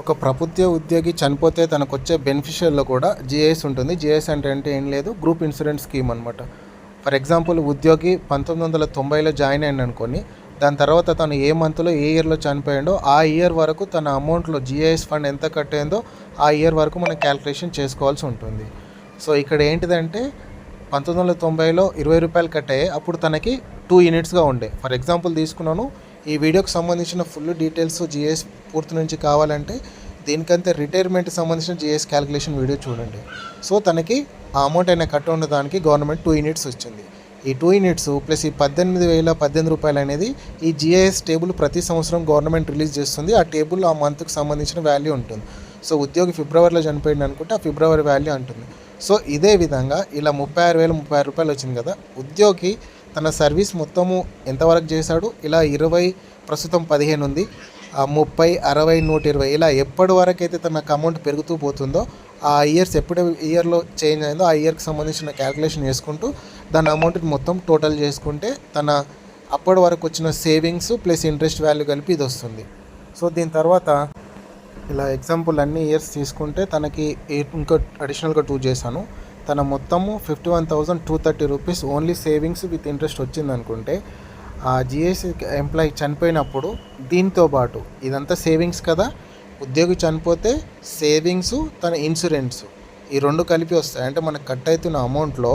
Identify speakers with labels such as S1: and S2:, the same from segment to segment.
S1: ఒక ప్రభుత్వ ఉద్యోగి చనిపోతే తనకు వచ్చే బెనిఫిషియల్లో కూడా జిఎస్ ఉంటుంది. జిఎస్ అంటే అంటే ఏం లేదు. గ్రూప్ ఇన్సూరెన్స్ స్కీమ్ అనమాట ఫర్ ఎగ్జాంపుల్ ఉద్యోగి పంతొమ్మిది వందల తొంభైలో జాయిన్ అయ్యింది అనుకోని దాని తర్వాత తను ఏ మంత్లో ఏ ఇయర్లో చనిపోయిండో ఆ ఇయర్ వరకు తన అమౌంట్లో జిఐఎస్ ఫండ్ ఎంత కట్టేందో ఆ ఇయర్ వరకు మనం క్యాల్కులేషన్ చేసుకోవాల్సి ఉంటుంది. సో ఇక్కడ ఏంటిదంటే పంతొమ్మిది వందల తొంభైలో ఇరవై రూపాయలు కట్టాయి అప్పుడు తనకి టూ యూనిట్స్గా ఉండే. ఫర్ ఎగ్జాంపుల్ తీసుకున్నాను ఈ వీడియోకి సంబంధించిన ఫుల్ డీటెయిల్స్ జిఎస్ పూర్తి నుంచి కావాలంటే దీనికంతే రిటైర్మెంట్కి సంబంధించిన జిఎస్ క్యాలిక్యులేషన్ వీడియో చూడండి. సో తనకి ఆ అమౌంట్ అయినా కట్ ఉన్న దానికి గవర్నమెంట్ టూ యూనిట్స్ వచ్చింది ఈ టూ యూనిట్స్ ప్లస్ ఈ పద్దెనిమిది వేల పద్దెనిమిది రూపాయలు అనేది ఈ జిఐఎస్ టేబుల్ ప్రతి సంవత్సరం గవర్నమెంట్ రిలీజ్ చేస్తుంది. ఆ టేబుల్ ఆ మంత్కి సంబంధించిన వాల్యూ ఉంటుంది. సో ఉద్యోగి ఫిబ్రవరిలో చనిపోయింది అనుకుంటే ఆ ఫిబ్రవరి వాల్యూ అంటుంది. సో ఇదే విధంగా ఇలా ముప్పై ఆరు వేల ముప్పై ఆరు రూపాయలు వచ్చింది కదా. ఉద్యోగి తన సర్వీస్ మొత్తము ఎంతవరకు చేశాడు? ఇలా ఇరవై ప్రస్తుతం పదిహేను ఉంది. ముప్పై అరవై నూట ఇరవై ఇలా ఎప్పటి వరకు అయితే తనకు అమౌంట్ పెరుగుతూ పోతుందో ఆ ఇయర్స్ ఎప్పుడు ఇయర్లో చేంజ్ అయిందో ఆ ఇయర్కి సంబంధించిన క్యాలిక్యులేషన్ చేసుకుంటూ దాని అమౌంట్ని మొత్తం టోటల్ చేసుకుంటే తన అప్పటి వరకు వచ్చిన సేవింగ్స్ ప్లస్ ఇంట్రెస్ట్ వాల్యూ కలిపి ఇది వస్తుంది. సో దీని తర్వాత ఇలా ఎగ్జాంపుల్ అన్ని ఇయర్స్ తీసుకుంటే తనకి ఇంకో అడిషనల్గా టూ చేశాను. తన మొత్తము fifty one thousand two thirty rupees only savings with interest వచ్చింది అనుకుంటే ఆ జిఎస్సి ఎంప్లాయీ చనిపోయినప్పుడు దీంతో పాటు ఇదంతా సేవింగ్స్ కదా ఉద్యోగి చనిపోతే సేవింగ్స్ తన ఇన్సూరెన్స్ ఈ రెండు కలిపి వస్తాయి. అంటే మనకు కట్ అవుతున్న అమౌంట్లో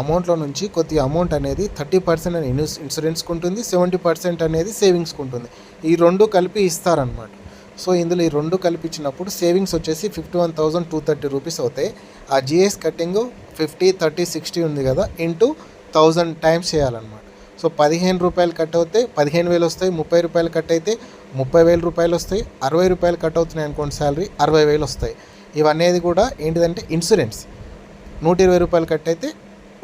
S1: అమౌంట్లో నుంచి కొద్ది అమౌంట్ అనేది థర్టీ పర్సెంట్ అని ఇన్సూరెన్స్కి ఉంటుంది సెవెంటీ పర్సెంట్ అనేది సేవింగ్స్కి ఉంటుంది ఈ రెండు కలిపి ఇస్తారనమాట సో ఇందులో ఈ రెండు కల్పించినప్పుడు సేవింగ్స్ వచ్చేసి fifty one thousand two thirty rupees అవుతాయి. ఆ GIS cutting fifty thirty sixty ఉంది కదా ఇంటూ థౌజండ్ టైమ్స్ చేయాలన్నమాట. సో పదిహేను రూపాయలు కట్ అవుతే పదిహేను వేలు వస్తాయి ముప్పై రూపాయలు కట్ అయితే ముప్పై వేల రూపాయలు వస్తాయి అరవై రూపాయలు కట్ అవుతున్నాయి అనుకోండి శాలరీ అరవై వేలు వస్తాయి. ఇవన్నీ కూడా ఏంటిదంటే ఇన్సూరెన్స్. నూట ఇరవై రూపాయలు కట్ అయితే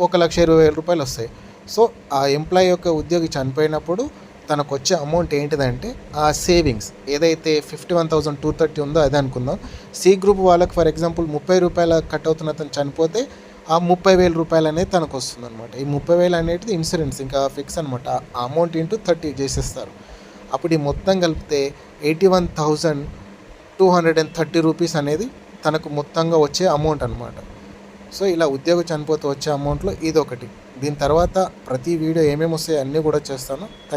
S1: ఒక లక్ష ఇరవై వేల రూపాయలు వస్తాయి. సో ఆ ఎంప్లాయీ యొక్క ఉద్యోగి చనిపోయినప్పుడు తనకు వచ్చే అమౌంట్ ఏంటిదంటే ఆ సేవింగ్స్ ఏదైతే fifty one thousand two thirty ఉందో అదే అనుకుందాం. సి గ్రూప్ వాళ్ళకి ఫర్ ఎగ్జాంపుల్ ముప్పై రూపాయల కట్ అవుతున్న అతను చనిపోతే ఆ ముప్పై వేల రూపాయలు అనేది తనకు వస్తుంది అనమాట ఈ ముప్పై వేలు అనేది ఇన్సూరెన్స్ ఇంకా ఫిక్స్ అనమాట ఆ అమౌంట్ ఇంటూ థర్టీ చేసేస్తారు. అప్పుడు ఈ మొత్తం కలిపితే eighty one thousand two hundred and thirty rupees అనేది తనకు మొత్తంగా వచ్చే అమౌంట్ అనమాట సో ఇలా ఉద్యోగం చనిపోతే వచ్చే అమౌంట్లో ఇది ఒకటి దీని తర్వాత ప్రతి వీడియో ఏమేమి వస్తాయో అన్నీ కూడా చేస్తాను. థ్యాంక్